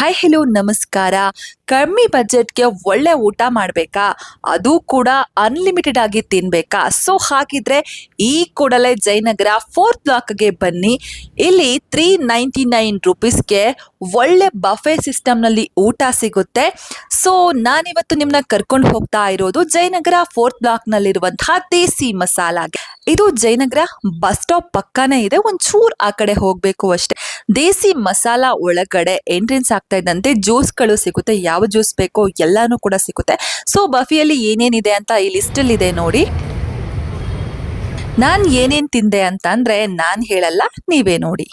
Hi hello ನಮಸ್ಕಾರ. ಕಮ್ಮಿ ಬಜೆಟ್ಗೆ ಒಳ್ಳೆ ಊಟ ಮಾಡಬೇಕಾ? ಅದು ಕೂಡ ಅನ್ಲಿಮಿಟೆಡ್ ಆಗಿ ತಿನ್ಬೇಕಾ? ಸೊ ಹಾಗಿದ್ರೆ ಈ ಕೂಡಲೇ ಜಯನಗರ ಫೋರ್ತ್ ಬ್ಲಾಕ್ಗೆ ಬನ್ನಿ. ಇಲ್ಲಿ ತ್ರೀ ನೈಂಟಿ ನೈನ್ ರುಪೀಸ್ಗೆ ಒಳ್ಳೆ ಬಫೆ ಸಿಸ್ಟಮ್ನಲ್ಲಿ ಊಟ ಸಿಗುತ್ತೆ. ಸೊ ನಾನಿವತ್ತು ನಿಮ್ಮನ್ನ ಕರ್ಕೊಂಡು ಹೋಗ್ತಾ ಇರೋದು ಜಯನಗರ ಫೋರ್ತ್ ಬ್ಲಾಕ್ನಲ್ಲಿರುವಂತಹ ದೇಸಿ ಮಸಾಲಾಗೆ. ಇದು ಜಯನಗರ ಬಸ್ ಸ್ಟಾಪ್ ಪಕ್ಕನೇ ಇದೆ. ಒಂಚೂರು ಆ ಕಡೆ ಹೋಗಬೇಕು ಅಷ್ಟೇ. ದೇಸಿ ಮಸಾಲ ಒಳಗಡೆ ಎಂಟ್ರೆನ್ಸ್ ಆಗ್ತಾ ಇದ್ದಂತೆ ಜ್ಯೂಸ್ಗಳು ಸಿಗುತ್ತೆ. ಯಾವ ಜ್ಯೂಸ್ ಬೇಕೋ ಎಲ್ಲಾನು ಕೂಡ ಸಿಗುತ್ತೆ. ಸೊ ಬಫಿಯಲ್ಲಿ ಏನೇನಿದೆ ಅಂತ ಈ ಲಿಸ್ಟಲ್ಲಿ ಇದೆ ನೋಡಿ. ನಾನು ಏನೇನು ತಿಂದೆ ಅಂತ ಅಂದ್ರೆ ನಾನು ಹೇಳಲ್ಲ, ನೀವೇ ನೋಡಿ.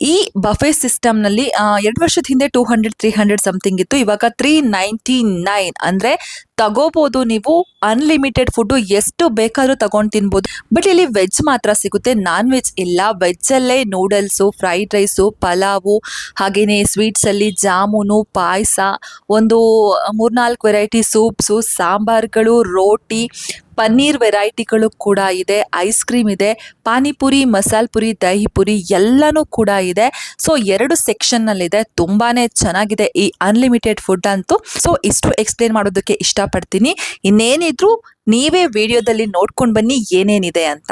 ಈ ಬಫೆ ಸಿಸ್ಟಮ್ನಲ್ಲಿ ಎರಡು ವರ್ಷದ ಹಿಂದೆ two hundred three hundred something ಇತ್ತು, ಇವಾಗ ತ್ರೀ ನೈಂಟಿ ನೈನ್ ಅಂದರೆ ತಗೋಬೋದು ನೀವು ಅನ್ಲಿಮಿಟೆಡ್ ಫುಡ್ ಎಷ್ಟು ಬೇಕಾದ್ರೂ ತಗೊಂಡು ತಿನ್ಬೋದು. ಬಟ್ ಇಲ್ಲಿ ವೆಜ್ ಮಾತ್ರ ಸಿಗುತ್ತೆ ನಾನ್ ವೆಜ್ ಇಲ್ಲ ವೆಜ್ಜಲ್ಲೇ noodles fried rice pulao sweets ಅಲ್ಲಿ ಜಾಮೂನು, ಪಾಯಸ, ಒಂದು ಮೂರ್ನಾಲ್ಕು ವೆರೈಟಿ ಸೂಪ್ಸು ಸಾಂಬಾರ್ಗಳು, ರೋಟಿ, ಪನ್ನೀರ್ ವೆರೈಟಿಗಳು ಕೂಡ ಇದೆ ಐಸ್ ಕ್ರೀಮ್ ಇದೆ, ಪಾನಿಪುರಿ, ಮಸಾಲ್ ಪುರಿ, ದಹಿ ಪುರಿ ಎಲ್ಲನೂ ಕೂಡ ಇದೆ. ಸೊ ಎರಡು ಸೆಕ್ಷನ್ನಲ್ಲಿದೆ ತುಂಬಾನೇ ಚೆನ್ನಾಗಿದೆ ಈ ಅನ್ಲಿಮಿಟೆಡ್ ಫುಡ್ ಅಂತೂ. ಸೊ ಇಷ್ಟು ಎಕ್ಸ್ಪ್ಲೇನ್ ಮಾಡೋದಕ್ಕೆ ಇಷ್ಟಪಡ್ತೀನಿ ಇನ್ನೇನಿದ್ರು ನೀವೇ ವಿಡಿಯೋದಲ್ಲಿ ನೋಡ್ಕೊಂಡು ಬನ್ನಿ ಏನೇನಿದೆ ಅಂತ.